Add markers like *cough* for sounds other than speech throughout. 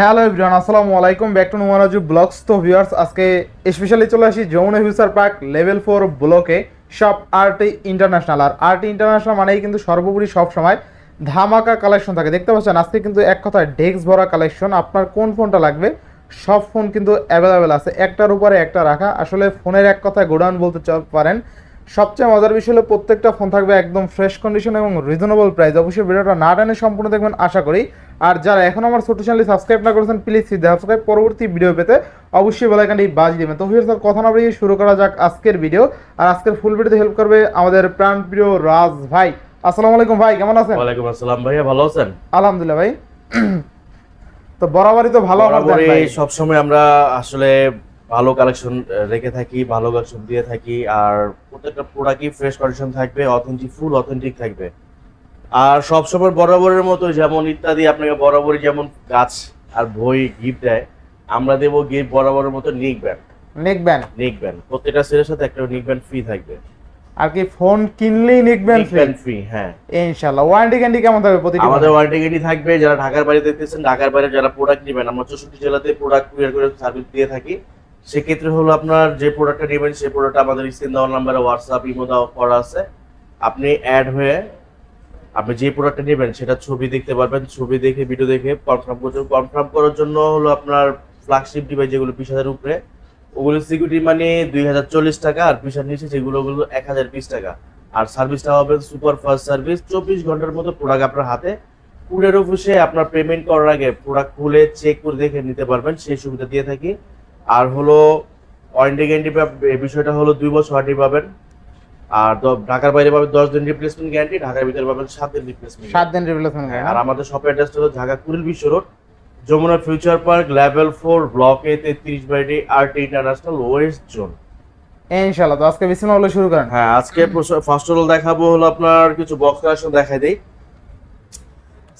Hello everyone, আসসালামু আলাইকুম, back to Numaraju blogs. তো ভিউয়ার্স, আজকে স্পেশালি চলে আসি Jamuna future park level four ব্লকে, সব আরটি ইন্টারন্যাশনাল আর আরটি ইন্টারন্যাশনাল মানেই কিন্তু সর্বোপরি সব সময় ধামাকা কালেকশন থাকে। দেখতে পাচ্ছেন, আজকে কিন্তু এক কথায় ডেস্ক ভরা কালেকশন আপনার কোন ফোনটা লাগবে, সব ফোন কিন্তু অ্যাভেলেবেল আছে। একটার উপরে একটা রাখা। আসলে ফোনের এক কথায় গোডাউন বলতে পারেন সবচেয়ে মজার বিষয় হলো প্রত্যেকটা ফোন থাকবে একদম ফ্রেশ কন্ডিশন এবং রিজনেবল প্রাইস অবশ্যই ভিডিওটা না টানে সম্পূর্ণ দেখবেন আশা করি। আর যারা এখন আমার ছোট চ্যানেল সাবস্ক্রাইব না করেছেন প্লিজ সাবস্ক্রাইব পরবর্তী ভিডিও পেতে অবশ্যই বেলাইকানটি বাজ দিবেন। তো ভিডিও কথা না বাড়িয়ে শুরু করা যাক আজকের ভিডিও আর আজকের ফুল ভিডিওতে হেল্প করবে আমাদের প্রাণ প্রিয় রাজ ভাই। আসসালামু আলাইকুম ভাই কেমন আছেন? ওয়ালাইকুম আসসালাম ভাইয়া ভালো আছেন? আলহামদুলিল্লাহ ভাই। তো বরাবরই তো ভালো ভাই। সবসময় আমরা আসলে ভালো কালেকশন রেখে থাকি ভালো কালেকশন দিয়ে থাকি আর প্রত্যেকটা প্রোডাক্টই ফ্রেশ কন্ডিশন থাকবে অথেন্টিক ফুল অথেন্টিক থাকবে। আর সবসময় বরাবরের মতো যেমন ইত্যাদি আপনাকে বরাবরই যেমন গাছ আর বই গিফট দেয় আমরা দেবো গিফট বরাবরের মতো নিক ব্যান্ড নিকবেন নিক ব্যান্ড প্রত্যেকটা সেলের সাথে একটা নিক ব্যান্ড ফ্রি থাকবে। আর কি ফোন কিনলেই নিক ব্যান্ড ফ্রি হ্যাঁ। ইনশাআল্লাহ। ওয়ারেন্টি গ্যারান্টি কেমন থাকবে প্রতিটি আমাদের ওয়ারেন্টি গ্যারান্টি থাকবে যারা ঢাকার বাইরে দেখতেছেন ঢাকার বাইরে যারা প্রোডাক্ট নেবেন আমরা চৌষট্টি জেলাতে প্রোডাক্ট কুরিয়ার করে সার্ভিস দিয়ে থাকি। সেক্ষেত্রে হলো আপনার যে প্রোডাক্টটা নেবেন, সেই প্রোডাক্ট আমাদের স্ক্রিন দেওয়ার নাম্বারে হোয়াটসঅ্যাপ ইমো দেওয়া করা আছে। আপনি অ্যাড হয়ে আপনি যে প্রোডাক্টটা নেবেন, সেটা ছবি দেখতে পারবেন। ছবি দেখে ভিডিও দেখে কনফার্ম করতে কনফার্ম করার জন্য হলো আপনার ফ্ল্যাগশিপ ডিভাইস যেগুলো বিশ হাজার উপরে, ওগুলো সিকিউরিটি মানে দুই হাজার চল্লিশ টাকা আর বিশ নিচে যেগুলো ওগুলো এক হাজার বিশ টাকা। আর সার্ভিসটা হবে সুপার ফাস্ট সার্ভিস চব্বিশ ঘণ্টার মতো প্রোডাক্ট আপনার হাতে। কুরিয়ার অফিসে আপনার পেমেন্ট করার আগে প্রোডাক্ট খুলে চেক করে দেখে নিতে পারবেন। সেই সুবিধা দিয়ে থাকি। আর হলো ওয়ারেন্টি গ্যারান্টি বিষয়টা হলো দুই বছর ওয়ারেন্টি পাবেন। আর ঢাকার বাইরে পাবেন দশ দিন রিপ্লেসমেন্ট গ্যারান্টি ঢাকার ভিতরে পাবেন সাত দিন রিপ্লেসমেন্ট সাত দিন রিপ্লেসমেন্ট আর আমাদের শপের অ্যাড্রেসটা হলো Dhaka Kuril Bishwa road Jamuna future park level four ব্লকে তেত্রিশ বাইডি আরটি ইন্টারন্যাশনাল ওয়েস্ট জোন ইনশাআল্লাহ তো আজকে বিসমিল্লাহ শুরু করেন। হ্যাঁ আজকে ফার্স্ট অল দেখাবো হলো আপনার কিছু বক্স কালেকশন দেখাই দেই।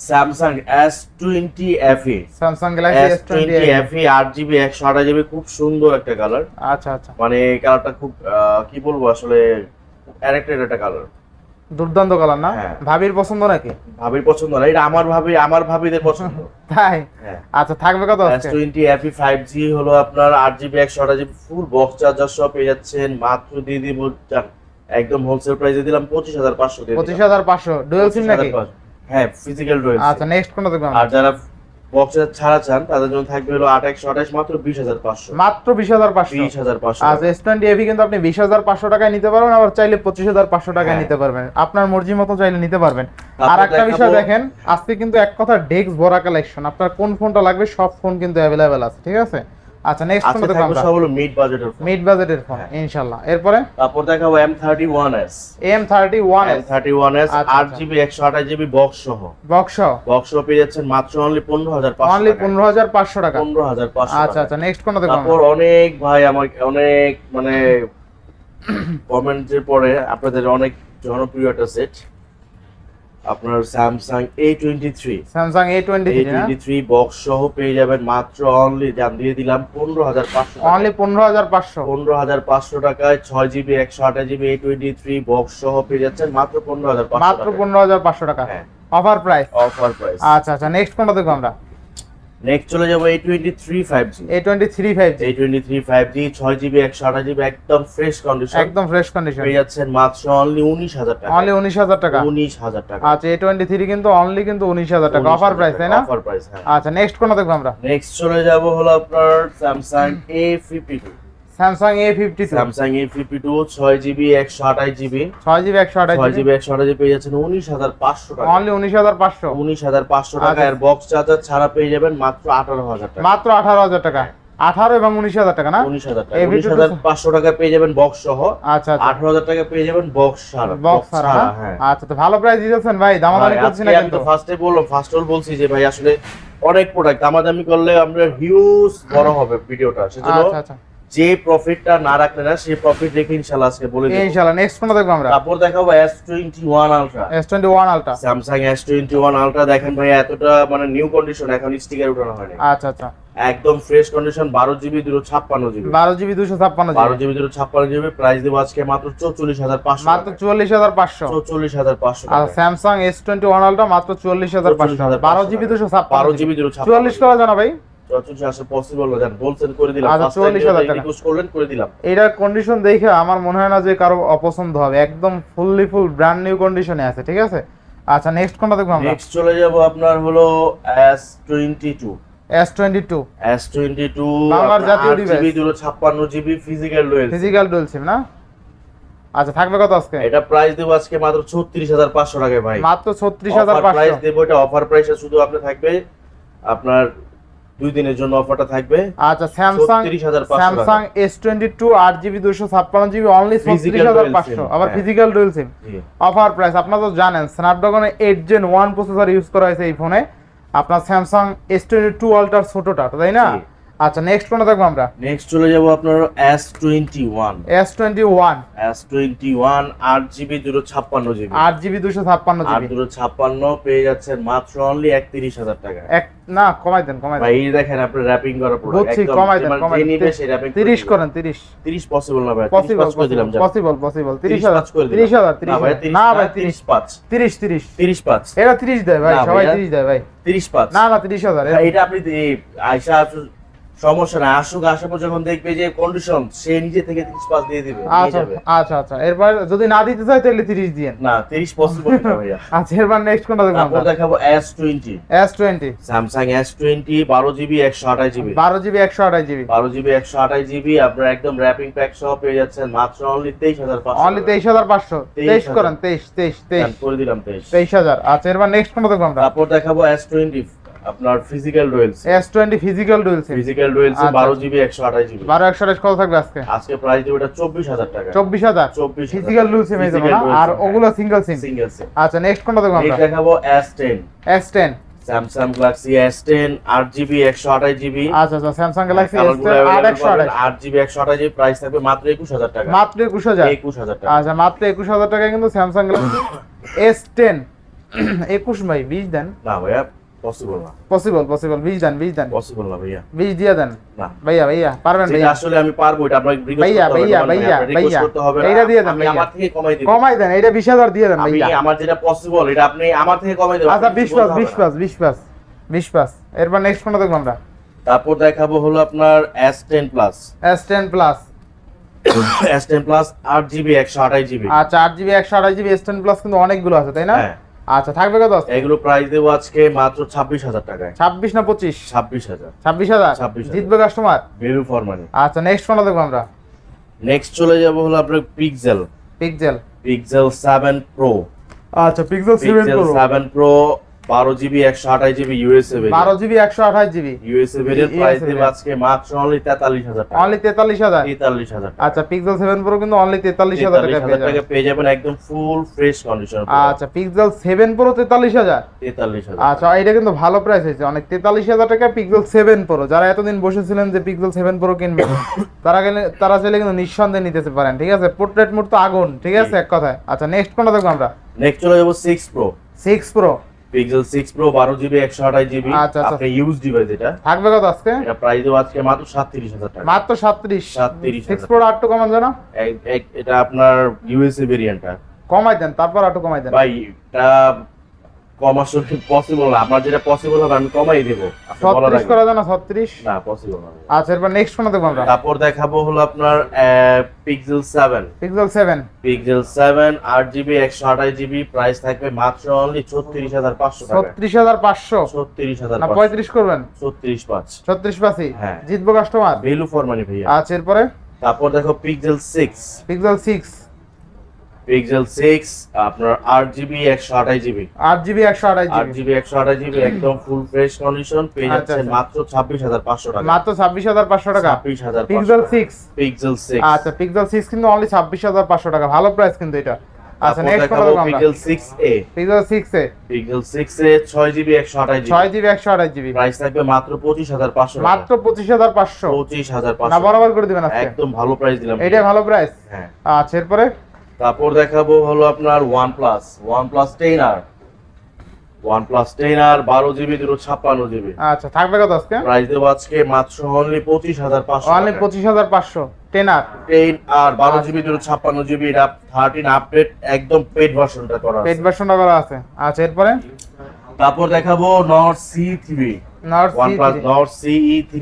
Samsung S twenty FE Samsung Galaxy S twenty FE আট জিবি একশো আঠাশ জিবি খুব সুন্দর একটা কালার আচ্ছা আচ্ছা। মানে কালারটা খুব কি বলব আসলে অ্যাট্রাক্টেড একটা কালার দুর্দান্ত কালার না? হ্যাঁ। ভাবির পছন্দ নাকি? ভাবির পছন্দ না এটা আমার ভাবি আমার ভাবিদের পছন্দ। *laughs* তাই? হ্যাঁ। আচ্ছা থাকবে কত আজকে? এফি ফাইভ জি হলো আপনার আট জিবি একশো আঠাশ জিবি ফুল বক্স চার্জার সহ পেয়ে যাচ্ছেন মাত্র দিয়ে দিব একদম হোলসেল প্রাইসে দিলাম পঁচিশ হাজার পাঁচশো দিয়ে পঁচিশ হাজার পাঁচশো। ডুয়েল সিম নাকি? 25,500 হ্যাঁ ফিজিক্যাল রয়েছে। আচ্ছা নেক্সট কোনটা দেখবেন আর যারা বক্স ছাড়া চান তাদের জন্য থাকবে হলো একশো আঠাশ মাত্র বিশ হাজার পাঁচশো। মাত্র বিশ হাজার পাঁচশো। বিশ হাজার পাঁচশো। আচ্ছা এস টোয়েন্টি এভি কিন্তু আপনি বিশ হাজার পাঁচশো টাকায় নিতে পারবেন আবার চাইলে পঁচিশ হাজার পাঁচশো টাকায় হ্যাঁ। নিতে পারবেন। আপনার মর্জি মতো চাইলে নিতে পারবেন। আর একটা বিষয় দেখেন আজকে কিন্তু এক কথা ডেস্ক ভরা কালেকশন আপনার কোন ফোনটা লাগবে সব ফোন কিন্তু অ্যাভেলেবেল আছে ঠিক আছে? আচ্ছা নেক্সট কোনটা দেখব আমরা সব হলো মিড বাজেটের ফোন মিড বাজেটের ফোন। ইনশাল্লাহ। এরপরে? তারপর দেখাবো M thirty one S M thirty one M thirty one S আচ্ছা, আট আচ্ছা। জিবি একশো আঠাশ জিবি বক্স সহ। বক্স বক্স সহ পেয়ে যাচ্ছেন মাত্র অনলি পনেরো হাজার অনলি পাঁচশো পনেরো হাজার পাঁচশো টাকা। পনেরো হাজার পাঁচশো আচ্ছা আচ্ছা নেক্সট কোনটা দেখব তারপর অনেক ভাই আমাকে অনেক মানে *coughs* কমেন্টের পরে আপনাদের অনেক জনপ্রিয় একটা সেট আপনার Samsung A twenty three Samsung A twenty three box সহ পেয়ে যাবেন মাত্র অনলি দাম দিয়ে দিলাম পনেরো হাজার পাঁচশো অনলি পনেরো হাজার পাঁচশো। পনেরো হাজার পাঁচশো টাকায় ছয় জিবি একশো আঠাশ GB A twenty three box সহ পেয়ে যাচ্ছেন মাত্র পনেরো হাজার মাত্র পনেরো হাজার পাঁচশো টাকা। হ্যাঁ। অফার প্রাইস অফার প্রাইস আচ্ছা আচ্ছা নেক্সট কোনটা দেখব আমরা? নেক্সট চলে যাব A twenty three five G A twenty three five G A twenty three five G ছয় জিবি একশো আঠাশ জিবি একদম ফ্রেশ কন্ডিশন একদম ফ্রেশ কন্ডিশন পেয়ে যাচ্ছেন মাত্র অনলি উনিশ হাজার টাকা। অনলি উনিশ হাজার টাকা। উনিশ হাজার টাকা। আচ্ছা এ টোয়েন্টি থ্রি কিন্তু অনলি কিন্তু উনিশ হাজার টাকা। অফার প্রাইস তাই না? অফার প্রাইস হ্যাঁ। আচ্ছা নেক্সট কোন দেখব আমরা? নেক্সট চলে যাব হলো আপনার Samsung A fifty two Samsung A fifty Samsung A fifty two ছয় জিবি একশো আঠাশ জিবি ছয় জিবি একশো আঠাশ ছয় জিবি একশো আঠাশ পেয়ে যাচ্ছেন উনিশ হাজার পাঁচশো টাকা। অনলি উনিশ হাজার পাঁচশো। উনিশ হাজার পাঁচশো টাকা। আর বক্স চার্জার ছাড়া পেয়ে যাবেন মাত্র আঠারো হাজার টাকা। মাত্র আঠারো হাজার টাকা। আঠারো এবং উনিশ হাজার টাকা না? উনিশ হাজার টাকা। উনিশ হাজার পাঁচশো টাকা পেয়ে যাবেন বক্স সহ। আচ্ছা আচ্ছা। আঠারো হাজার টাকা পেয়ে যাবেন বক্স ছাড়া। বক্স ছাড়া হ্যাঁ। আচ্ছা তো ভালো প্রাইস দিতেছেন ভাই। দামাদামি করছি না কিন্তু। ফার্স্টে বললাম ফার্স্ট অল বলছি যে ভাই আসলে অনেক প্রোডাক্ট দামাদামি করলে আমরা হিউজ বড় হবে ভিডিওটা। সেজন্য আচ্ছা আচ্ছা। যে প্রফিটটা না রাখলে না সেই প্রফিট রেখে ইনশাল্লাহ আজকে বলে দেবো। ইনশাআল্লাহ নেক্সট কোনটা দেখব আমরা? তারপর দেখাবো S twenty one ultra S twenty one ultra Samsung S twenty one ultra দেখেন ভাই এতটা মানে নিউ কন্ডিশন এখন স্টিকার উঠানো হয়নি। আচ্ছা আচ্ছা। একদম ফ্রেশ কন্ডিশন বারো জিবি দুটো ছাপ্পান্ন জিবি বারো জিবি দুশো ছাপ্পান্ন বারো জিবি জিবি দুটো ছাপ্পান্ন জিবি প্রাইস দেবো আজকে মাত্র চৌচল্লিশ হাজার পাঁচশো মাত্র চুয়াল্লিশ হাজার পাঁচশো। চৌচল্লিশ হাজার পাঁচশো আর Samsung S twenty one ultra মাত্র চুয়াল্লিশ হাজার পাঁচশো। 44,500 বারো জিবি দুশো ছাপ্পান্ন বারো জিবি দুটো চুয়াল্লিশ করা জানা ভাই? চৌচল্লিশ আসলে পসিবল না জান বলছেন করে দিলাম। আচ্ছা, First time 44,000 যেহেতু টাকা। request করলেন করে দিলাম। এটার কন্ডিশন দেখে আমার মনে হয় না যে কারও অপছন্দ হবে। একদম ফুললি ফুল ব্র্যান্ড নিউ কন্ডিশনে আছে ঠিক আছে? আচ্ছা নেক্সট কোনটা দেখব আমরা? নেক্সট চলে যাব আপনার হলো জাতীয় জিবি ফিজিক্যাল রয়েছে ফিজিক্যাল ডুয়েল সিম না? আচ্ছা থাকবে কত আজকে? এটা প্রাইস দেবো আজকে মাত্র ছত্রিশ হাজার পাঁচশো টাকায় ভাই। মাত্র ছত্রিশ হাজার প্রাইস পাঁচশো। এটা অফার প্রাইসে শুধু আপনি থাকবে আপনার দুই দিনের জন্য অফারটা থাকবে। আচ্ছা Samsung 36,500 Samsung S twenty two আট জিবি দুশো ছাপ্পান্ন জিবি অনলি ছত্রিশ হাজার পাঁচশো। আবার। Physical dual SIM offer price আপনারা তো জানেন স্ন্যাপড্রাগনে eight gen one processor use করা হয়েছে এই ফোনে আপনার স্যামসাং এস টোয়েন্টি টু আলট্রার ছোটটা তাই না। আচ্ছা নেক্সট কোনটা দেখব আমরা? নেক্সট চলে যাব আপনার S twenty one S twenty one S twenty one আট জিবি দুটো ছাপ্পান্ন জিবি আট জিবি দুশো ছাপ্পান্ন আর জিবি দুটো ছাপ্পান্ন পেয়ে যাচ্ছেন মাত্র অনলি একত্রিশ হাজার টাকা। এক না কমাই দেন কমাই দেন। ভাই দেখেন আপনি র্যাপিং করা পুরো। একদম কমাই দেন কমাই দেন। নিবে সেই র্যাপিং তিরিশ করেন তিরিশ। 30 পসিবল না ভাই পসিবল 30 করে দিলাম জান পসিবল পসিবল তিরিশ 30 হাজার করে দিলাম। তিরিশ হাজার তিরিশ না ভাই হাজার। না ভাই তিরিশ 30 পাঁচ। তিরিশ তিরিশ। 30 পাঁচ। এটা তিরিশ দেয় ভাই সবাই ভাইয়া। তিরিশ দেয় ভাই। 30 পাঁচ। না না তিরিশ হাজার। ভাই, এটা আপনি আয়শা সমস্যা না আসুক আসার পর যখন দেখবে যে কন্ডিশন সে নিজে থেকে 30 পাঁচ দিয়ে দিবে আচ্ছা আচ্ছা আচ্ছা। এরপর যদি না দিতে চাই তাহলে তিরিশ দিয়েন না 30 পসিবল না ভাইয়া। *laughs* আচ্ছা এরপর নেক্সট কোনটা দেখব আমরা? দেখাবো S20 S twenty Samsung S20 12 GB 128 GB. বারো জিবি একশো আঠাশ জিবি। বারো জিবি একশো আঠাশ জিবি আপনার একদম র্যাপিং প্যাক সহ পেয়ে যাচ্ছেন মাত্র অনলি তেইশ হাজার অনলি তেইশ হাজার পাঁচশো। তেইশ করেন তেইশ তেইশ তেইশ। করে দিলাম তেইশ। তেইশ হাজার। আচ্ছা এরপর নেক্সট কোনটা দেখব আমরা? তারপর দেখাবো এস টোয়েন্টি আপনার physical Royals S twenty physical dual SIM physical Royals আচ্ছা। বারো জিবি একশো আঠাশ জিবি বারো একশো আঠাশ কত থাকবে আজকে? আজকে প্রাইস দেবো এটা চব্বিশ হাজার টাকা। চব্বিশ হাজার? চব্বিশ ফিজিক্যাল ডুয়েল সিম এই না। আর ওগুলো সিঙ্গেল সিম সিঙ্গেল সিম আচ্ছা নেক্সট কোনটা দেখব আমরা? দেখাবো S ten S ten Samsung Galaxy S ten আট জিবি একশো আঠাশ জিবি আচ্ছা আচ্ছা স্যামসাং গ্যালাক্সি আঠাশ। আট জিবি একশো আঠাশ জিবি প্রাইস থাকবে মাত্র একুশ হাজার টাকা। মাত্র একুশ হাজার। একুশ হাজার টাকা। আচ্ছা মাত্র একুশ হাজার টাকায় কিন্তু স্যামসাং গ্যালাক্সি এস টেন একুশ ভাই বিশ দেন। না ভাইয়া পসিবল না। পসিবল পসিবল দেন বিশ দেন। পসিবল না ভাইয়া। বিশ দিয়ে দেন। না। ভাইয়া ভাইয়া পারবেন ভাইয়া? আসলে আমি পারব এটা আপনাকে ভাইয়া, ভাইয়া, ভাইয়া, ভাইয়া। এইটা দিয়ে দেন, ভাইয়া। আমার থেকে কমাই দিব কমাই দেন এটা বিশ হাজার দিয়ে দেন আমি ভাইয়া। আমার যেটা পসিবল এটা আপনি আমার থেকে কমাই দেবেন। আচ্ছা আপনি বিশ কিছু পাস বলতে বিশ হবে না। পাস বিশ পাস বিশ পাস। এরপর নেক্সট কোনটা দেখব আমরা। তারপর দেখাবো হলো আপনার S10 plus S ten plus S10 plus 8 GB 128 GB আচ্ছা আট জিবি একশো আঠাশ জিবি এস টেন প্লাস কিন্তু অনেকগুলো আছে তাই না? হ্যাঁ। আচ্ছা থাকবে কত? এগুলো প্রাইস দেবো আজকে মাত্র 26000 টাকায়। ছাব্বিশ না পঁচিশ? 26000 ছাব্বিশ হাজার? ছাব্বিশ জিতবে কাস্টমার ভ্যালু ফর মানি আচ্ছা নেক্সট কোনটা দেখব আমরা। নেক্সট চলে যাব হলো আপনার Pixel Pixel Pixel seven pro আচ্ছা Pixel seven pro seven pro 12 GB 128 GB USA বারো জিবি একশো আঠাশ জিবি। ইউএসএ ভেরিয়েন্ট প্রাইস দেবো আজকে মাত্র অনলি 43000 টাকা। অনলি তেতাল্লিশ হাজার? 43000 আচ্ছা পিক্সেল সেভেন প্রো কিন্তু অনলি তেতাল্লিশ হাজার টাকা পেয়ে যাবেন। পেয়ে যাবেন একদম ফুল ফ্রেশ কন্ডিশন আচ্ছা পিক্সেল সেভেন প্রো তেতাল্লিশ হাজার? 43000 আচ্ছা এটা কিন্তু ভালো প্রাইস হয়েছে। অনেক তেতাল্লিশ হাজার টাকা পিক্সেল সেভেন প্রো যারা এতদিন বসেছিলেন যে পিক্সেল সেভেন প্রো কিনবে তারা গেলে তারা চাইলে কিন্তু নিঃসন্দেহে নিতে পারেন ঠিক আছে? পোর্ট্রেট মোড তো আগুন ঠিক আছে? এক কথায়। আচ্ছা নেক্সট কোনটা দেখব আমরা? নেক্সট চলে যাব 6 pro six pro Pixel 6 pro 12 GB 128 GB. আপনি ইউজ ডিভাইস এটা। থাকবে কত আজকে? এটা প্রাইস দেব আজকে মাত্র 37000 টাকা। মাত্র সাতত্রিশ। 37,000 সিক্স প্রো আটটু কমান জানা? এটা আপনার ইউএসএ ভেরিয়েন্টটা কমাই দেন তারপর আটটু কমাই দেন। ভাই এটা কম আসলে পসিবল না? আপনার যেটা পসিবল হবে আমি কমাই দেবো। আপনি ছত্রিশ করা যায় না ছত্রিশ? না পসিবল না। আচ্ছা এরপর নেক্সট কোনটা দেখব আমরা। তারপর দেখাবো হলো আপনার Pixel 7 Pixel seven Pixel 7 8 GB 128 GB price থাকবে মাত্র অনলি 36500 টাকা। ছত্রিশ হাজার পাঁচশো। 36500 না পঁয়ত্রিশ করবেন? 36 পাঁচ। ছত্রিশ পাশি হ্যাঁ। জিতবো কাস্টমার ভ্যালু ফর মানি ভাইয়া। আচ্ছা এরপরে? তারপর দেখো পিক্সেল 6 পিক্সেল সিক্স পিক্সেল 6 আপনার 8 জিবি 128 জিবি আট জিবি একশো আঠাশ 8 জিবি জিবি 128 জিবি একদম ফুল ফ্রেশ কন্ডিশন পেয়ে আচ্ছা, যাচ্ছেন আচ্ছা। মাত্র 26500 টাকা। মাত্র ছাব্বিশ হাজার পাঁচশো টাকা? 26500 পিক্সেল সিক্স পিক্সেল 6 আচ্ছা পিক্সেল সিক্স কিন্তু অনলি ছাব্বিশ হাজার পাঁচশো টাকা। ভালো প্রাইস কিন্তু এটা। আচ্ছা নেক্সট কোনটা দেখব আমরা। Pixel 6a Pixel six A Pixel 6a 6 GB 128 ছয় জিবি জিবি একশো আঠাশ জিবি প্রাইস থাকবে মাত্র 25500 টাকা। মাত্র পঁচিশ হাজার পাঁচশো। না 25500 বরাবর করে দিবেন আজকে। একদম ভালো প্রাইস দিলাম। এটা ভালো প্রাইস হ্যাঁ। আচ্ছা এরপরে? তারপর দেখাবো হলো আপনার OnePlus OnePlus 10R OnePlus 10R 12 GB 256 GB আচ্ছা থাকবে কত আজকে? প্রাইস দেবো আজকে মাত্র অনলি 25500 অনলি পঁচিশ হাজার পাঁচশো ten R 10 R 12 GB 256 GB এটা 13 আপডেট একদম পেড ভার্সনটা করা পেট ভার্সনটা করা আছে। আচ্ছা এরপরে? তারপর দেখাবো Nord C3 Nord OnePlus Nord CE3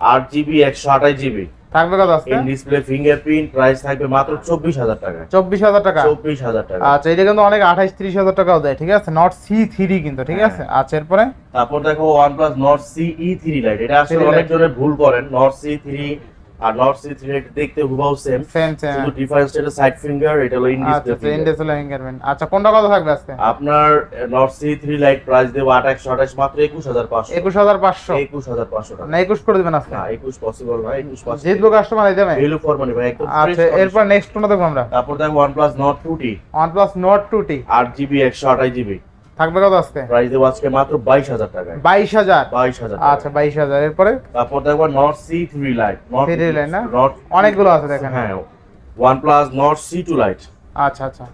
8 GB 128 GB থাকবে কত আজকে? ডিসপ্লে ফিঙ্গারপ্রিন্ট প্রাইস থাকবে মাত্র 24000 টাকা। চব্বিশ হাজার টাকা? 24000 টাকা। আচ্ছা এটা কিন্তু অনেক আঠাইশ ত্রিশ হাজার টাকাও দেয় ঠিক আছে? নট সি থ্রি কিন্তু ঠিক হ্যাঁ। আছে? আচ্ছা এরপরে? তারপর দেখো OnePlus Nord CE3 লাইট এটা আসলে অনেক জনের জনে ভুল করেন। Nord C3 are not C দেখতে হুবহু সেম সেম সেম শুধু ডিফারেন্স এটা সাইড ফিঙ্গার এটা হলো ইন্ডিস আচ্ছা ইন্ডিস হলো ফিঙ্গারম্যান আচ্ছা কোনটা কত থাকবে আজকে? আপনার Nord C three lite price মাত্র না 21 করে দেবেন আজকে? একুশ পসিবল না একুশ পসিবল জিতবো কাস্টমার এই দামে? ভ্যালু ফর মানি ভাই আচ্ছা এরপর নেক্সট কোনটা দেখব আমরা? তারপর দেখব OnePlus Nord 2T OnePlus Nord 2T 8GB GB থাকবে কত আজকে? প্রাইস দেবো আজকে মাত্র বাইশ হাজার টাকায়। বাইশ হাজার? বাইশ হাজার আচ্ছা বাইশ হাজার। এরপরে? তারপর দেখো Nord C three lite Nord 3 Lite না? অনেকগুলো আছে দেখেন। হ্যাঁ নট সি টু লাইট আচ্ছা আচ্ছা।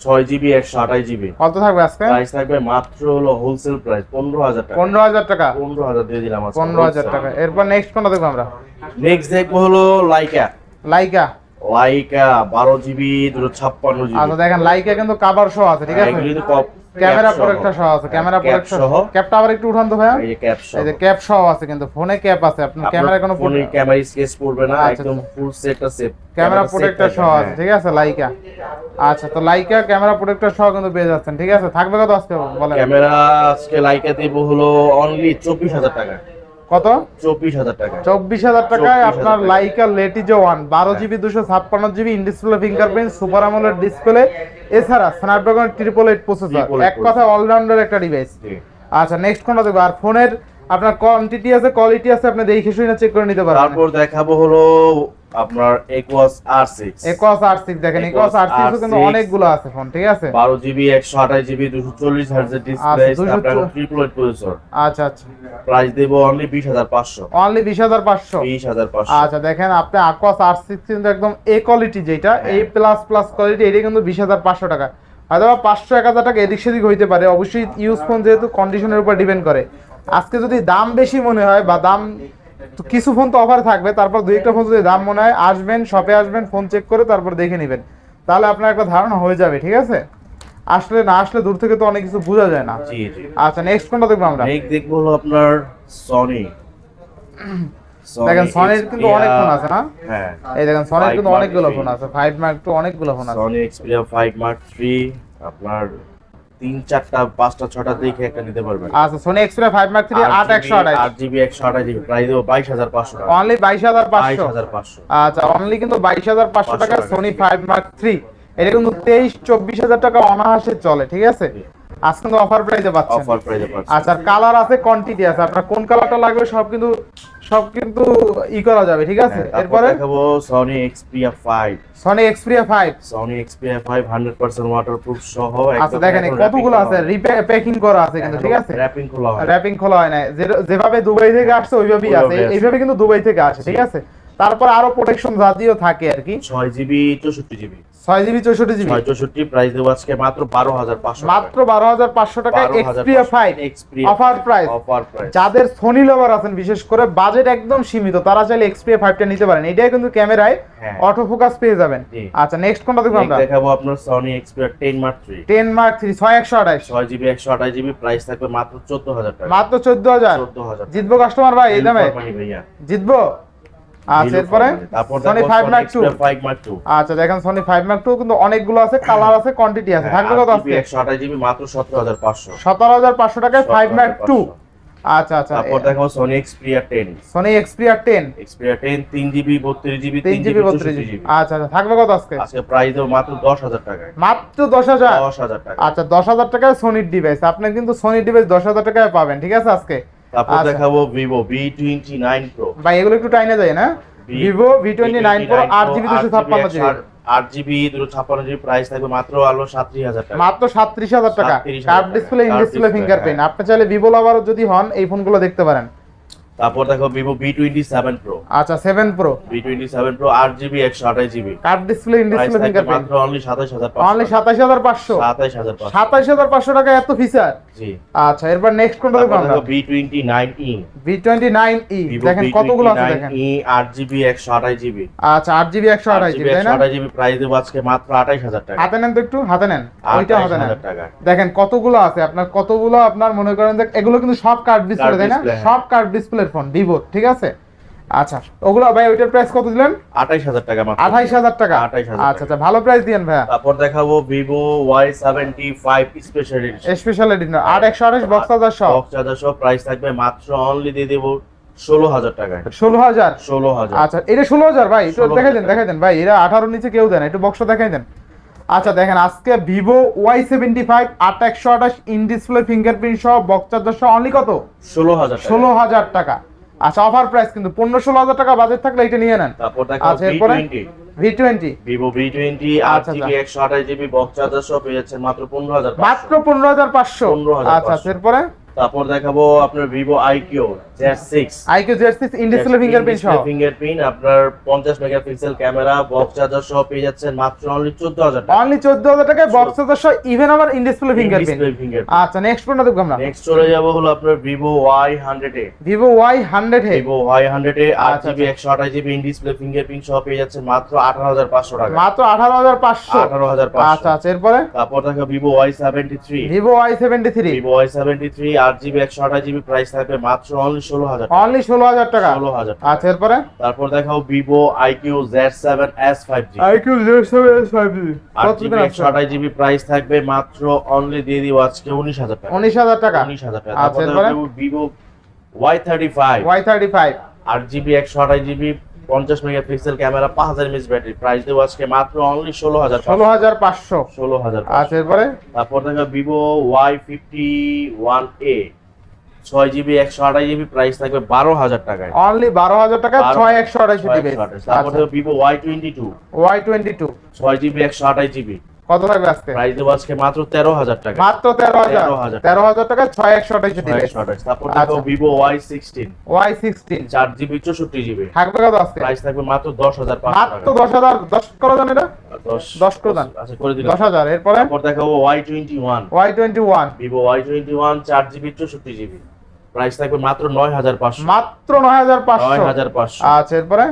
ছয় জিবি একশো আঠাশ জিবি কত থাকবে আজকে? প্রাইস থাকবে মাত্র হলো হোলসেল প্রাইস পনেরো হাজার টাকা। পনেরো হাজার টাকা? পনেরো হাজার দিয়ে দিলাম আজকে। পনেরো হাজার টাকা। এরপর নেক্সট কোনটা দেখব আমরা? নেক্সট দেখব হলো লাইকা লাইকা লাইকা বারো জিবি দুশো ছাপ্পান্ন জিবি আচ্ছা দেখেন লাইকা কিন্তু কাভার সহ আছে ঠিক আছে? এগুলি তো কপ- ক্যামেরা। প্রোটেক্টর সহ আছে ক্যামেরা প্রোটেক্টর সহ। ক্যাপটা আবার একটু উঠান তো ভাইয়া। এই যে ক্যাপ সহ। এই যে ক্যাপ সহ আছে কিন্তু ফোনে ক্যাপ আছে আপনার ক্যামেরা কোনো ফোনে ক্যামেরা স্কেচ পড়বে না আচ্ছা, একদম ফুল সেটটা সেভ ক্যামেরা প্রোটেক্টর সহ হ্যাঁ। আছে ঠিক আছে লাইকা আচ্ছা তো লাইকা ক্যামেরা প্রোটেক্টর সহ কিন্তু পেয়ে যাচ্ছেন ঠিক আছে? থাকবে কত আজকে বলেন। ক্যামেরা আজকে লাইকা দেব হলো অনলি চব্বিশ হাজার টাকা। কত? চব্বিশ হাজার টাকা। চব্বিশ হাজার টাকায় আপনার লাইকা লেটিজো ওয়ান বারো জিবি দুশো ছাপ্পান্ন GB in display fingerprint super আমলের ডিসপ্লে এছাড়া স্ন্যাপড্রাগন ট্রিপল এইট প্রসেসর এক কথা অলরাউন্ডার একটা ডিভাইস আচ্ছা নেক্সট কোনটা দেখব? আর ফোনের আপনার কোয়ান্টিটি আছে কোয়ালিটি আছে আপনি দেখে শুনে চেক করে নিতে পারেন তারপর দেখাবো হলো আপনার Aquos R six Aquos R six দেখেন Equus আর সিক্স কিন্তু অনেকগুলো আছে ফোন ঠিক আছে? বারো জিবি একশো আঠাশ জিবি দুশো চল্লিশ হার্জের ডিসপ্লে আচ্ছা, 240 ট্রিপল এইট প্রসেসর আচ্ছা আচ্ছা। প্রাইস দেবো অনলি বিশ হাজার পাঁচশো। অনলি বিশ হাজার পাঁচশো? বিশ হাজার পাঁচশো। আচ্ছা দেখেন আপনি আকোয়াস আর সিক্স কিন্তু একদম এ কোয়ালিটি যেটা। এ প্লাস প্লাস কোয়ালিটি এটা কিন্তু বিশ হাজার পাঁচশো টাকা। হয়তো পাঁচশো এক হাজার টাকা এদিক সেদিক হইতে পারে অবশ্যই ইউজ ফোন যেহেতু কন্ডিশনের উপর ডিপেন্ড করে। আজকে যদি দাম বেশি মনে হয় বা দাম তো কিছু ফোন তো অফার থাকবে তারপর দুই একটা ফোন যদি দাম মনে হয় আসবেন শপে আসবেন ফোন চেক করে তারপর দেখে নেবেন। তাহলে আপনার একটা ধারণা হয়ে যাবে ঠিক আছে? আসলে না আসলে দূর থেকে তো অনেক কিছু বোঝা যায় না। আচ্ছা নেক্সট কোনটা দেখব আমরা? নেক্সট দেখব হলো আপনার সনি *clears throat* দেখেন সনির কিন্তু অনেক ফোন আছে না? হ্যাঁ। এই দেখেন সনির কিন্তু অনেকগুলো ফোন আছে ফাইভ মার্ক টু অনেকগুলো ফোন আছে। Sony Xperia five mark three আপনার তিন চারটা পাঁচটা ছটা দেখে একটা নিতে পারবেন। আচ্ছা Sony Xperia five mark three আট একশো আঠাশ। আট জিবি একশো আঠাশ জিবি প্রাইস দেবো বাইশ হাজার পাঁচশো টাকা। অনলি বাইশ হাজার বাইশ পাঁচশো হাজার পাঁচশো। আচ্ছা অনলি কিন্তু বাইশ হাজার পাঁচশো টাকা টাকা। সোনি ফাইভ মার্ক থ্রি এটা কিন্তু তেইশ চব্বিশ হাজার টাকা অনাহাসে চলে ঠিক আছে? আজকে অফার প্রাইসে পাচ্ছেন। অফার প্রাইসে পাচ্ছি আচ্ছা কালার আছে কোয়ান্টিটি আছে। আপনার কোন কালারটা লাগবে সব কিন্তু সব কিন্তু ই করা যাবে ঠিক আছে? হ্যাঁ, এরপরে? দেখাবো Xperia five Sony Xperia five Sony Xperia five hundred percent waterproof সহ আচ্ছা দেখেন কতগুলো আছে? প্যাকিং করা আছে কিন্তু ঠিক আছে? র্যাপিং খোলা হয়। র্যাপিং খোলা হয় না যেভাবে দুবাই থেকে আসছে ওইভাবেই আছে। ওইভাবে আছে। এইভাবে কিন্তু দুবাই থেকে আসে ঠিক আছে? তারপর আরও প্রোটেকশন জাতীয় থাকে আর কি। ছয় জিবি চৌষট্টি জিবি। ছয় জিবি চৌষট্টি জিবি। ছয় চৌষট্টি প্রাইস দেবো আজকে মাত্র বারো হাজার পাঁচশো মাত্র বারো হাজার পাঁচশো টাকা Xperia five offer price offer price যাদের সোনি লাভার আছেন বিশেষ করে বাজেট একদম সীমিত তারা চাইলে এক্সপ্রিয়া ফাইভটা নিতে পারেন। এটাই কিন্তু ক্যামেরায় হ্যাঁ। অটো ফোকাস পেয়ে যাবেন। আচ্ছা নেক্সট কোনটা দেখব আমরা? দেখাবো আপনার Sony Xperia ten mark three ten mark three ছয় একশো আঠাইশ ছয় জিবি একশো আঠাশ জিবি প্রাইস থাকবে মাত্র চোদ্দ হাজার টাকা। মাত্র চোদ্দ হাজার। চোদ্দ হাজার জিতবো কাস্টমার ভাই এই দামে? ভাইয়া। জিতবো? আচ্ছা এরপরে? সনি মার্ক আচ্ছা দেখেন সনি ফাইভ মার্ক টু কিন্তু অনেকগুলো আছে কালার আছে কোয়ান্টিটি আছে। থাকবে কত আজকে? একশো আঠাশ জিবি মাত্র টাকায় মার্ক আচ্ছা আচ্ছা তারপর Sony Xperia Sony Xperia Xperia GB GB আচ্ছা আচ্ছা থাকবে কত আজকে? আজকে প্রাইস মাত্র দশ হাজার টাকায়। মাত্র টাকা আচ্ছা দশ হাজার টাকায় সোনির ডিভাইস আপনি কিন্তু সোনির ডিভাইস দশ হাজার টাকায় পাবেন ঠিক আছে আজকে? তারপর আচ্ছা। দেখাবো vivo V29 Pro ভাই এগুলো একটু টাইনে যায় না? দুশো ছাপ্পান্ন জিবি। আট জিবি ছাপ্পান্ন জিবি প্রাইস থাকবে মাত্র আলো সাতত্রিশ হাজার টাকা। মাত্র সাতত্রিশ হাজার টাকা। 37,000 curve display in display fingerprint. আপনি চাইলে vivo লাভারও যদি হন এই ফোনগুলো দেখতে পারেন। তারপর দেখো Vivo V twenty seven pro আচ্ছা seven pro V twenty seven pro আট জিবি একশো আঠাশ GB curve display in price display fingerprint মাত্র অনলি সাতাশ হাজার অনলি সাতাশ হাজার পাঁচশো। সাতাশ হাজার সাতাশ হাজার পাঁচশো টাকা এত ফিচার জি। আচ্ছা এরপর নেক্সট কোনটা দেখব আমরা? V twenty nine E V twenty nine E দেখেন কতগুলো আছে দেখেন। ই আট জিবি একশো আঠাশ জিবি আচ্ছা আট জিবি একশো আঠাশ জিবি তাই না? আঠাশ জিবি প্রাইস দেবো আজকে মাত্র আঠাশ হাজার টাকা। হাতে নেন তো একটু হাতে নেন। ওইটা হাতে নেন। দেখেন কতগুলো আছে। আপনার কতগুলো আপনার মনে করেন যে এগুলো কিন্তু সব কার্ড ডিসপ্লে তাই না? হ্যাঁ। সব কার্ড ডিসপ্লের ফোন ভিভো ঠিক আছে? আচ্ছা ওগুলো ভাই ওইটার প্রাইস কত দিলেন? আঠাশ হাজার টাকা মাত্র। আঠাইশ হাজার টাকা? 28,000 আচ্ছা আচ্ছা ভালো প্রাইস দিয়েন ভাইয়া। তারপর দেখাবো Vivo Y seventy five special special edition একশো আঠাশ বক্স হাজার সব বক্স চার্জার সব প্রাইস থাকবে মাত্র অনলি দিয়ে দেবো ষোলো হাজার টাকায়। ষোলো হাজার? ষোলো হাজার। আচ্ছা এটা ষোলো হাজার ভাই একটু 16,000 দেখাই দেন দেখাই দেন। ভাই এরা আঠারো নিচে কেউ দেন একটু বক্সটা দেখাই দেন। আচ্ছা দেখেন আজকে ভিভো ওয়াই সেভেন্টি ফাইভ আট একশো আঠাশ ইন ডিসপ্লে ফিঙ্গারপ্রিন্ট সহ বক্স চার্জার সহ অনলি কত? ষোলো হাজার ষোলো হাজার টাকা। আচ্ছা অফার প্রাইস কিন্তু পনেরো ষোলো হাজার টাকা বাজেট থাকলে এটা নিয়ে নেন। আচ্ছা, এরপরে? Twenty V twenty Vivo V আচ্ছা, একশো আঠাশ জিবি বক্স চার্জার মাত্র পনেরো হাজার মাত্র পনেরো হাজার পাঁচশো। 15,500 আচ্ছা আচ্ছা, এরপরে? তারপর দেখাবো আপনার Vivo iQOO Z six iQOO Z six in display fingerprint সহ ফিঙ্গারপ্রিন্ট আপনার পঞ্চাশ মেগাপিক্সেল ক্যামেরা বক্স চার্জার সহ পেয়ে যাচ্ছেন মাত্র অনলি চোদ্দ হাজার টাকা। অনলি চোদ্দ হাজার টাকায় বক্স চার্জার সহ ইভেন আবার ইন ডিসপ্লে ফিঙ্গারপ্রিন্ট আচ্ছা নেক্সট কোনটা দেখব আমরা। নেক্সট চলে যাব হলো আপনার Vivo Y hundred A Vivo Y hundred hey Vivo Y hundred A আট আচ্ছা, জিবি একশো আঠাশ জিবি ইন ডিসপ্লে ফিঙ্গারপ্রিন্ট সহ পেয়ে যাচ্ছেন মাত্র আঠারো হাজার পাঁচশো টাকা। মাত্র আঠারো হাজার পাঁচশো। আঠারো হাজার আচ্ছা পাঁচশো। আচ্ছা এরপরে? তারপর দেখো Vivo Y seventy three Vivo Y seventy three Vivo Y seventy three আট জিবি একশো আঠাশ জিবি প্রাইস থাকবে মাত্র অনলি ষোলো হাজার অনলি ষোলো হাজার টাকা? ষোলো হাজার আচ্ছা এরপরে? তারপর দেখাও Vivo iQOO Z seven S five G iQOO Z seven S five G আট জিবি একশো আঠাশ জিবি প্রাইস থাকবে মাত্র অনলি দিয়ে দিব আজকে উনিশ হাজার টাকা। উনিশ হাজার টাকা? উনিশ হাজার টাকা। আচ্ছা, এরপরে? Vivo Y thirty five Y thirty five আট জিবি একশো আঠাশ জিবি পঞ্চাশ মেগাপিক্সেল ক্যামেরা পাঁচ হাজার এমএস ব্যাটারি। প্রাইস দেবো আজকে মাত্র অনলি ষোলো হাজার ষোলো হাজার পাঁচশো। ষোলো হাজার আচ্ছা এরপরে? তারপর দেখো Vivo Y fifty one A ছয় জিবি একশো আঠাশ জিবি প্রাইস থাকবে বারো হাজার টাকায় অনলি বারো হাজার টাকা ছয় একশো আঠাশ। জিবি তারপর Vivo Y twenty two Y twenty two ছয় জিবি একশো আঠাশ জিবি কত থাকবে আজকে? প্রাইস দেবো আজকে মাত্র তেরো হাজার টাকা। মাত্র তেরো হাজার। 13,000 টাকা ছয় একশো আঠাশ জিবি। ছয় একশো আঠাশ। তারপর দেখো আচ্ছা। ওয়াই সিক্সটিন চার জিবি চৌষট্টি জিবি। থাকবে কত আজকে? প্রাইস থাকবে মাত্র দশ হাজার পাঁচশো মাত্র টাকা। দশ হাজার। দশ করে দেন এটা? দশ। দশ করে দেন। আচ্ছা করে দিলাম। দশ হাজার। এরপরে? তারপর ভিভো ওয়াই ওয়ান চার জিবি চৌষট্টি জিবি। প্রাইস থাকবে মাত্র নয় হাজার পাঁচশো। মাত্র নয় হাজার পাঁচশো। নয় হাজার পাঁচশো। আচ্ছা এরপরে?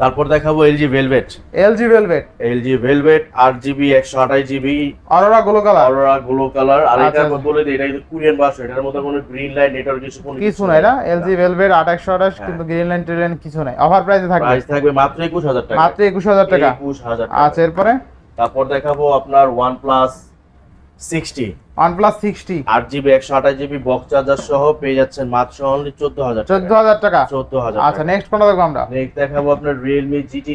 তারপর দেখাবো LG velvet LG velvet LG velvet আট জিবি একশো আঠাশ GB aurora glow colour aurora glow colour আর এটা। বলে দিই এটা কিন্তু কোরিয়ান বাস এটার মধ্যে কোনো গ্রিন লাইন নেটওয়ার্ক কিছু কোনো কিছু নাই না। এলজি ভেলভেট আট একশো আঠাশ হ্যাঁ। কিন্তু গ্রিন লাইন ট্রেন কিছু নাই। অফার প্রাইসে থাকবে। প্রাইস থাকবে মাত্র একুশ হাজার টাকা। মাত্র একুশ হাজার টাকা। একুশ হাজার আচ্ছা এরপরে? তারপর দেখাবো আপনার OnePlus sixty OnePlus sixty আট জিবি একশো আঠাশ জিবি বক্স চার্জার সহ পেয়ে যাচ্ছেন মাত্র অনলি চোদ্দ হাজার চোদ্দ হাজার টাকা? চোদ্দ হাজার আচ্ছা নেক্সট কোনটা দেখব আমরা? নেক্সট দেখাবো আপনার Realme GT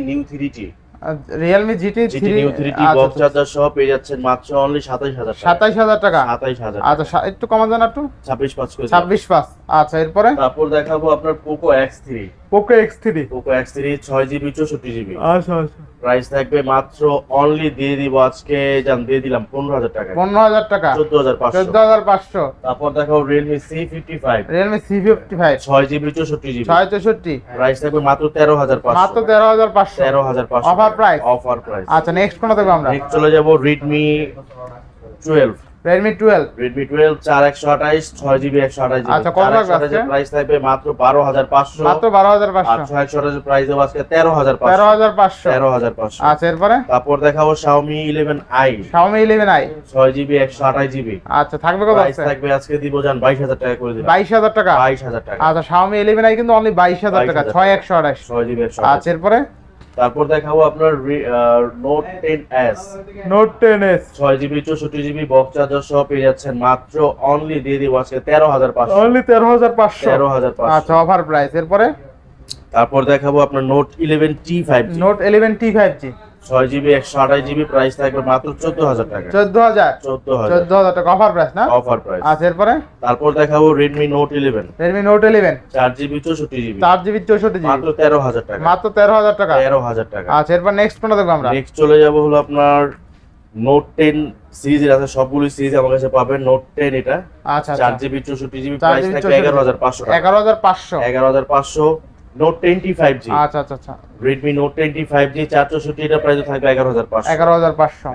GT three new three T box charger সহ পেয়ে যাচ্ছেন মাত্র অনলি সাতাইশ হাজার টাকা। সাতাইশ হাজার টাকা? সাতাইশ হাজার আচ্ছা একটু কমান জান একটু। ছাব্বিশ পাঁচ করে দিলাম। ছাব্বিশ পাঁচ। আচ্ছা এরপরে? তারপর দেখাবো আপনার Poco X three Poco X three Poco X three ছয় জিবি চৌষট্টি জিবি আচ্ছা আচ্ছা। প্রাইস থাকবে মাত্র অনলি দিয়ে দিব আজকে জান দিয়ে দিলাম পনেরো হাজার টাকা। পনেরো হাজার টাকা? চোদ্দ হাজার পাঁচশো। চোদ্দ হাজার পাঁচশো? তারপর দেখাবো Realme C fifty five Realme C fifty five ছয় জিবি চৌষট্টি জিবি ছয় চৌষট্টি। প্রাইস থাকবে মাত্র তেরো হাজার মাত্র পাঁচশো তেরো হাজার পাঁচশো। তেরো হাজার পাঁচশো। Offer price? অফার প্রাইস আচ্ছা নেক্সট কোনটা দেখব আমরা? নেক্সট চলে যাব রেডমি টুয়েলভ একশো আঠাইশ ছয় জিবি একশো আঠাইশ জিবি। আচ্ছা, কত লাগবে আজকে? প্রাইস থাকবে মাত্র বারো হাজার পাঁচশো। মাত্র বারো হাজার আর পাঁচশো ছয় একশো আঠাশের প্রাইস দেবো আজকে তেরো হাজার তেরো পাঁচশো হাজার পাঁচশো। তেরো হাজার পাঁচশো। আচ্ছা এরপরে? তারপর দেখাবো Xiaomi eleven i Xiaomi eleven i ছয় জিবি একশো আঠাশ জিবি। আচ্ছা থাকবে কত প্রাইস থাকবে আজকে দিব বাইশ হাজার টাকা করে বাইশ হাজার টাকা? বাইশ হাজার টাকা। আচ্ছা ইলেভেন আই কিন্তু অনলি বাইশ হাজার টাকা 22,000 ছয় একশো আঠাশ। ছয় জিবি একশো আচ্ছা এরপরে? তারপর দেখাবো আপনার note ten S note ten S ছয় জিবি চৌষট্টি জিবি বক্স চার্জার সহ পেয়ে যাচ্ছেন মাত্র অনলি দিয়ে দিব আজকে তেরো হাজার পাঁচশো। অনলি তেরো হাজার পাঁচশো। তেরো হাজার আচ্ছা পাঁচশো অফার প্রাইস এরপরে? তারপর দেখাবো আপনার note eleven T five note eleven T five G ছয় জিবি একশো আঠাশ জিবি প্রাইস থাকবে মাত্র চোদ্দ হাজার টাকা। চোদ্দ হাজার? চোদ্দ চোদ্দ হাজার টাকা অফার প্রাইস না? অফার প্রাইস আচ্ছা এরপরে? তারপর দেখাবো Redmi note eleven Redmi note eleven চার জিবি চৌষট্টি জিবি চার জিবি চৌষট্টি জিবি মাত্র তেরো হাজার টাকা। মাত্র তেরো হাজার টাকা? তেরো হাজার টাকা। আচ্ছা এরপর নেক্সট কোনটা দেখব আমরা? নেক্সট চলে যাব হলো আপনার নোট টেন সিরিজের আছে সবগুলো সিরিজ আমার কাছে পাবেন নোট টেন এটা। আচ্ছা চার আচ্ছা। জিবি চৌষট্টি জিবি প্রাইস থাকবে এগারো হাজার পাঁচশো এগারো হাজার পাঁচশো। এগারো হাজার পাঁচশো। নোট টোয়েন্টি ফাইভ জি আচ্ছা আচ্ছা আচ্ছা। Redmi note twenty five G চার চৌষট্টি এটা প্রাইস থাকবে এগারো হাজার পাঁচশো। এগারো হাজার পাঁচশো।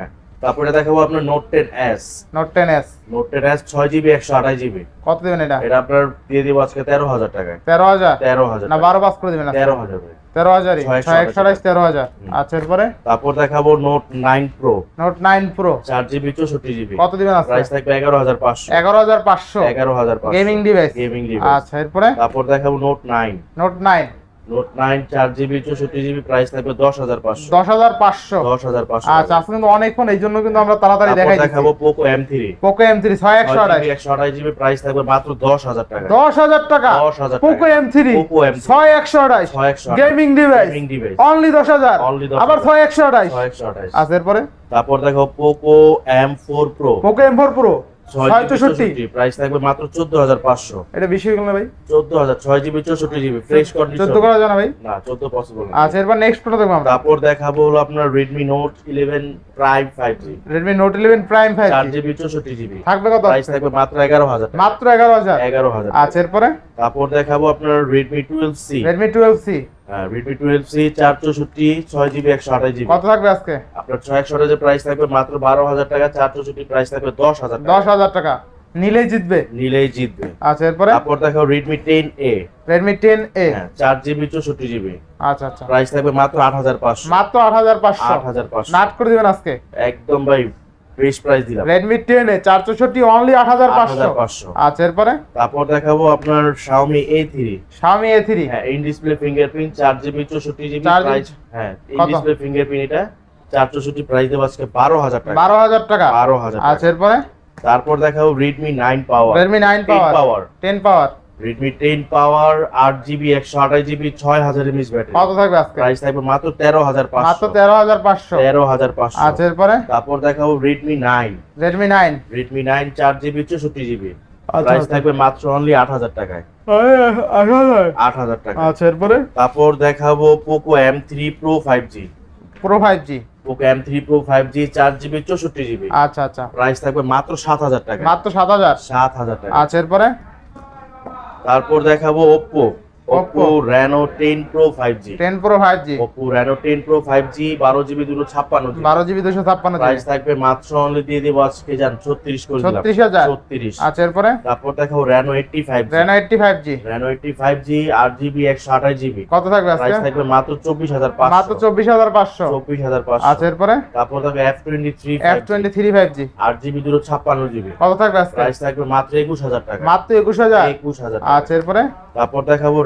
তারপরে দেখাবো আপনার note ten S note ten S note ten S ছয় জিবি একশো আঠাশ জিবি কত দিবেন এটা? এটা আপনার দিয়ে দিব আজকে তেরো হাজার টাকায়। তেরো হাজার? তেরো হাজার না বারো পাস করে দিবেন? তেরো হাজার। তেরো হাজারই? ছয় একশো আঠাশ তেরো হাজার। আচ্ছা এরপরে? তারপর দেখাবো note nine pro note nine pro চার জিবি চৌষট্টি জিবি কত দিবেন আজকে? প্রাইস থাকবে এগারো হাজার পাঁচশো। এগারো হাজার পাঁচশো। এগারো হাজার গেমিং ডিভাইস গেমিং আচ্ছা এরপরে? তারপর দেখাবো note nine note nine note GB GB price থাকবে আচ্ছা আজকে কিন্তু অনেক ফোন কিন্তু আমরা তাড়াতাড়ি তারপর দেখাই দেখাবো পোকো এম আঠাশ জিবি প্রাইস থাকবে মাত্র দশ হাজার টাকা। দশ হাজার টাকা। দশ হাজার পোকো টাকা এম থ্রি পোকো ছয় একশো আঠাশ ছয় একশো gaming device gaming device only দশ হাজার। Only 10,000 আবার ছয় একশো আঠাশ ছয় একশো আঠাশ আচ্ছা এরপরে? তারপর দেখো Poco M four pro price থাকবে মাত্র চোদ্দ হাজার পাঁচশো। এটা বেশি হয়ে গেল না ভাই? চোদ্দ হাজার ছয় জিবি চৌষট্টি জিবি ফ্রেশ কন্ডিশন চোদ্দ করা যায় না ভাই? না চোদ্দ পসিবল আচ্ছা এরপর নেক্সট ফোনটা দেখব আমরা। তারপর দেখাবো হলো আপনার Redmi note eleven prime five G Redmi note eleven prime five চার জিবি চৌষট্টি জিবি। থাকবে কত? প্রাইস থাকবে মাত্র এগারো হাজার। টাকা। মাত্র এগারো হাজার। এগারো হাজার। আচ্ছা এরপরে? তারপর দেখাবো আপনার Redmi twelve C Redmi twelve C Redmi twelve C চার চৌষট্টি ছয় জিবি একশো আঠাশ জিবি কত থাকবে আজকে? আপনার ছয় একশো আঠাশের প্রাইস থাকবে মাত্র বারো হাজার টাকা চার চৌষট্টি প্রাইস থাকবে দশ হাজার দশ হাজার টাকা। নিলেই জিতবে? নিলেই জিতবে। আচ্ছা এরপরে? তারপর চৌষট্টি জিবি আচ্ছা আচ্ছা। প্রাইস থাকবে মাত্র আট হাজার পাঁচশো। মাত্র আট হাজার পাঁচশো। আট হাজার পাঁচশো। নাট করে দিবেন আজকে? একদম ভাই বেশ প্রাইস দিলাম। রেডমি টেন এ চার চৌষট্টি অনলি আট হাজার আট পাঁচশো হাজার পাঁচশো। আচ্ছা এরপরে? তারপর দেখাবো আপনার থ্রি শাওমি এ থ্রি হ্যাঁ ইন ডিসপ্লে ফিঙ্গারপ্রিন্ট চার জিবি চৌষট্টি জিবি 4GB প্রাইস হ্যাঁ ইন ডিসপ্লে ফিঙ্গারপ্রিন্ট এটা চার চৌষট্টি প্রাইস দেবো আজকে বারো হাজার টাকা। বারো হাজার টাকা। বারো হাজার আচ্ছা টাকা। এরপরে? তারপর দেখাবো Redmi nine power Redmi nine ten power power ten power Redmi ten power আট জিবি একশো আঠাশ জিবি ছয় হাজার এমএস ব্যাটারি কত থাকবে আজকে? প্রাইস থাকবে মাত্র তেরো হাজার মাত্র পাঁচশো তেরো হাজার পাঁচশো। তেরো হাজার পাঁচশো। আচ্ছা এরপরে? তারপর দেখাবো Redmi nine Redmi nine Redmi nine চার জিবি চৌষট্টি জিবি আচ্ছা, প্রাইস। থাকবে মাত্র অনলি আট হাজার টাকায়। আট হাজার? টাকা। আচ্ছা এরপরে? তারপর দেখাবো Poco M three pro five G pro five G Poco M three pro five G চার জিবি চৌষট্টি জিবি আচ্ছা আচ্ছা। প্রাইস থাকবে মাত্র সাত হাজার টাকা মাত্র সাত হাজার? সাত হাজার টাকা আচ্ছা এরপরে? তারপর দেখাবো Oppo Oppo। Pro five G বারো জিবি দুটো ছাপ্পান্ন জিবি বারো জিবি দুশো ছাপ্পান্ন প্রাইস থাকবে মাত্র অনলি দিয়ে দেবো আজকে যান ছত্রিশ করে দিলাম। ছত্রিশ হাজার। আচ্ছা এরপরে? তারপর কত থাকবে আজকে? প্রাইস থাকবে মাত্র চব্বিশ হাজার মাত্র আচ্ছা এরপরে? তারপর থাকবে F twenty three F twenty three five G আট জিবি দুটো ছাপ্পান্ন জিবি কত থাকবে আজকে? প্রাইস থাকবে মাত্র একুশ হাজার টাকা। মাত্র একুশ হাজার। একুশ হাজার আচ্ছা এরপরে? তারপর দেখাবো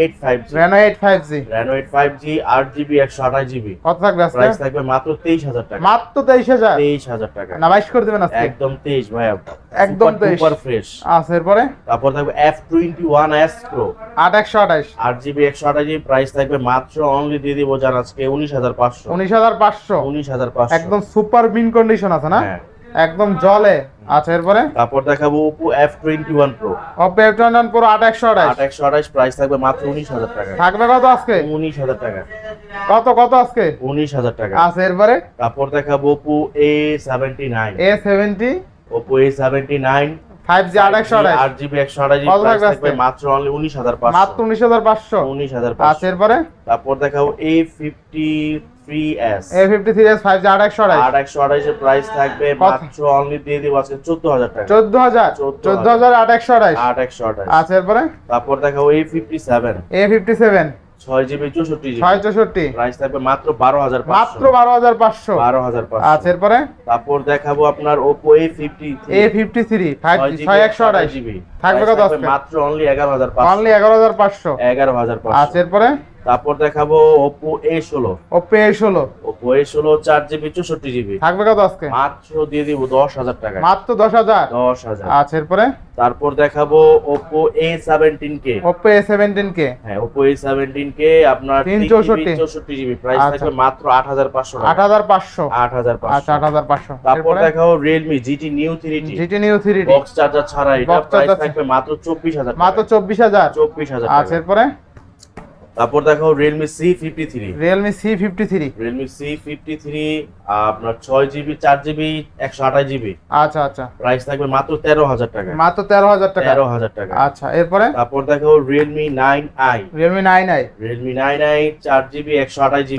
এইট ফাইভ জি আট জিবি একশো আঠাশ জিবি কত থাকবে আজকে? প্রাইস থাকবে মাত্র তেইশ হাজার টাকা। মাত্র তেইশ হাজার? তেইশ হাজার টাকা। না বাইশ করে দেবেন আজকে। একদম তেইশ ভাইয়া একদম 23 সুপার ফ্রেশ আচ্ছা এরপরে? তারপর থাকবে F twenty one S pro আট একশো আঠাশ। আট জিবি একশো আঠাশ জিবি প্রাইস থাকবে মাত্র অনলি দিয়ে দিব জান আজকে উনিশ হাজার পাঁচশো। উনিশ হাজার পাঁচশো। উনিশ হাজার পাঁচশো। একদম সুপার বিন কন্ডিশন আছে না? হ্যাঁ। একদম জলে। আচ্ছা এরপরে? তারপর দেখাবো টোয়েন্টি পুরো আট একশো আঠাশ। আট একশো আঠাশ প্রাইস থাকবে মাত্র উনিশ হাজার টাকা। থাকবে কত আজকে? উনিশ হাজার টাকা। কত কত আজকে? উনিশ হাজার টাকা। আচ্ছা এরপরে? তারপর দেখাবো জিবি কত প্রাইস থাকবে থাকবে মাত্র অনলি মাত্র পাঁচশো। উনিশ হাজার পাঁচশো। উনিশ হাজার আচ্ছা এরপরে? তারপর দেখাবো A fifty three S A fifty three S five G আট একশো আঠাশ আট একশো আঠাশের প্রাইস থাকবে মাত্র অনলি দিয়ে দিব আজকে চোদ্দ হাজার টাকা। চোদ্দ হাজার? 14,000 চোদ্দ হাজার আট একশো আঠাশ আট একশো আঠাশ আচ্ছা এরপরে? তারপর জিবি জিবি। প্রাইস থাকবে মাত্র বারো হাজার মাত্র বারো হাজার পাঁচশো। বারো হাজার আচ্ছা পাঁচশো এরপরে? তারপর দেখাবো আপনার Oppo A fifty A fifty three ছয় একশো আঠাশ জিবি। থাকবে কত আজকে? মাত্র অনলি এগারো হাজার পাঁচশো। অনলি এগারো হাজার পাঁচশো। এগারো হাজার আচ্ছা পাঁচশো এরপরে? তারপর দেখাবো ওপো এ ষোলো। ওপো এ ষোলো। ওপো এ ষোলো চার জিবি চৌষট্টি জিবি। থাকবে কত আজকে? মাত্র দিয়ে দিব দশ হাজার টাকা। মাত্র দশ হাজার? দশ হাজার। আচ্ছা এরপরে? তারপর দেখাবো Oppo A seventeen K. Oppo A seventeen K. হ্যাঁ ওপো এ সেভেন্টিন কে আপনার তিন চৌষট্টি। চৌষট্টি জিবি। প্রাইস আচ্ছা। থাকবে মাত্র আট হাজার পাঁচশো আট হাজার পাঁচশো। আট হাজার পাঁচশো। আট হাজার পাঁচশো। তারপর দেখাবো Realme GT new three GT new three box charger ছাড়া এটা প্রাইস থাকবে মাত্র চব্বিশ হাজার মাত্র চব্বিশ হাজার। চব্বিশ হাজার আচ্ছা এরপরে? তারপর দেখো Realme C53 Realme C53 Realme C53 আপনার 6GB 4GB 128GB আচ্ছা আচ্ছা। প্রাইস থাকবে মাত্র 13000 টাকা। মাত্র 13000 টাকা। 13000 টাকা। আচ্ছা এরপরে? তারপর দেখো Realme 9i Realme 9i Realme 9i 4GB 128GB 4GB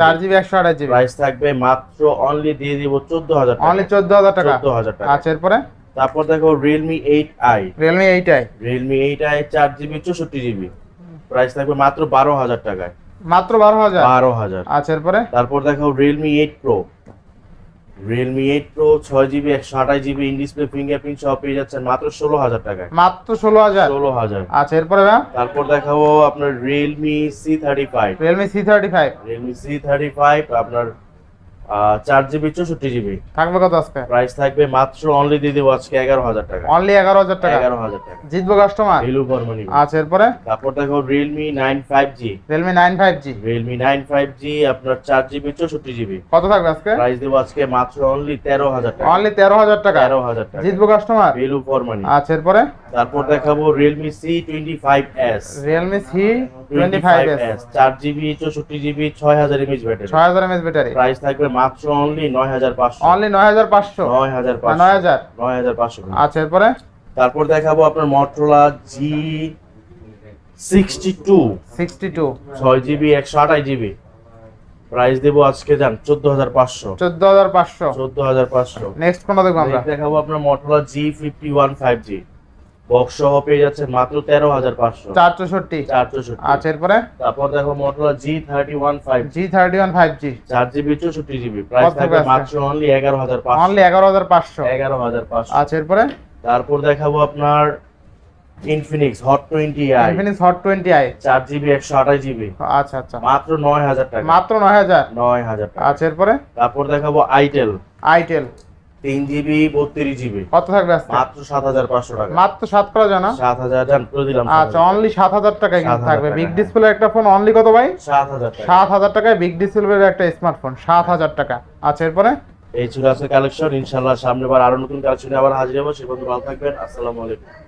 128GB price থাকবে মাত্র অনলি দিয়ে দিব 14000 টাকা। অনলি 14000 টাকা। 14000 টাকা। আচ্ছা এরপরে? তারপর দেখো Realme 8i Realme 8i Realme 8i 4GB 64GB price থাকবে মাত্র বারো হাজার টাকায়। মাত্র বারো হাজার? বারো হাজার। আচ্ছা এরপরে? তারপর দেখো Realme eight pro Realme eight pro ছয় জিবি একশো আঠাশ জিবি ইন ডিসপ্লে ফিঙ্গারপ্রিন্ট সব পেয়ে যাচ্ছেন মাত্র ষোলো হাজার টাকায়। মাত্র ষোলো হাজার? ষোলো হাজার। আচ্ছা এরপরে ম্যাম? তারপর দেখাবো আপনার Realme C thirty five Realme C thirty five Realme C thirty five আপনার চার জিবি চৌষট্টি জিবি থাকবে কত আজকে? প্রাইস থাকবে মাত্র অনলি দিয়ে দেবো আজকে এগারো হাজার টাকা। অনলি এগারো হাজার টাকা? এগারো হাজার টাকা। জিতবো কাস্টমার ভ্যালু ফর আচ্ছা এরপরে? তারপর দেখো Realme nine five G Realme nine five G Realme nine five G আপনার চার জিবি চৌষট্টি জিবি কত থাকবে আজকে? প্রাইস দেবো আজকে মাত্র অনলি তেরো হাজার টাকা। অনলি তেরো হাজার টাকা? তেরো হাজার টাকা। জিতবো কাস্টমার ভ্যালু ফর মানি আচ্ছা এরপরে? তারপর দেখাবো Realme C twenty five S Realme C twenty five S চার জিবি চৌষট্টি জিবি ছয় হাজার এমএচ ব্যাটারি ছয় হাজার এমএস ব্যাটারি প্রাইস থাকবে মাত্র অনলি নয় হাজার পাঁচশো। অনলি নয় হাজার পাঁচশো? নয় হাজার না, নয় হাজার? নয় হাজার পাঁচশো আচ্ছা এরপরে? তারপর দেখাবো আপনার Motorola G sixty two sixty two ছয় জিবি একশো আঠাশ জিবি প্রাইস দেবো আজকে যান চোদ্দ হাজার পাঁচশো। চোদ্দ হাজার পাঁচশো। চোদ্দ হাজার পাঁচশো। নেক্সট কোনটা দেখব আমরা? দেখাবো আপনার Motorola G fifty one five G box সহ পেয়ে যাচ্ছেন মাত্র তেরো হাজার পাঁচশো। চার চৌষট্টি চার চৌষট্টি আচ্ছা এরপরে? তারপর দেখো Motorola G thirty one five G thirty one five G চার জিবি চৌষট্টি জিবি। প্রাইস থাকবে মাত্র অনলি এগারো হাজার পাঁচশো। অনলি এগারো হাজার পাঁচশো। এগারো হাজার পাঁচশো। আচ্ছা এরপরে? তারপর দেখাবো আপনার Infinix hot twenty I Infinix hot twenty I চার জিবি একশো আঠাশ জিবি। আচ্ছা আচ্ছা। মাত্র নয় হাজার টাকা। মাত্র নয় হাজার। নয় হাজার টাকা। আচ্ছা এরপরে? তারপর দেখাবো আইটেল আইটেল তিন জিবি বত্রিশ জিবি কত থাকবে মাত্র সাত হাজার পাঁচশো টাকা। মাত্র সাত করা জানা সাত হাজার জান করে দিলাম আচ্ছা অনলি সাত হাজার টাকায় কিন্তু থাকবে। বিগ। ডিসপ্লে একটা ফোন অনলি কত ভাই? সাত হাজার সাত হাজার টাকায় বিগ একটা স্মার্টফোন সাত হাজার টাকা। আচ্ছা এরপরে? এই ছিল আজকে কালেকশন ইনশাল্লাহ সামনে বার আরও নতুন কালেকশনে আবার হাজির হব। সে বন্ধু ভালো থাকবেন। আসসালামু আলাইকুম।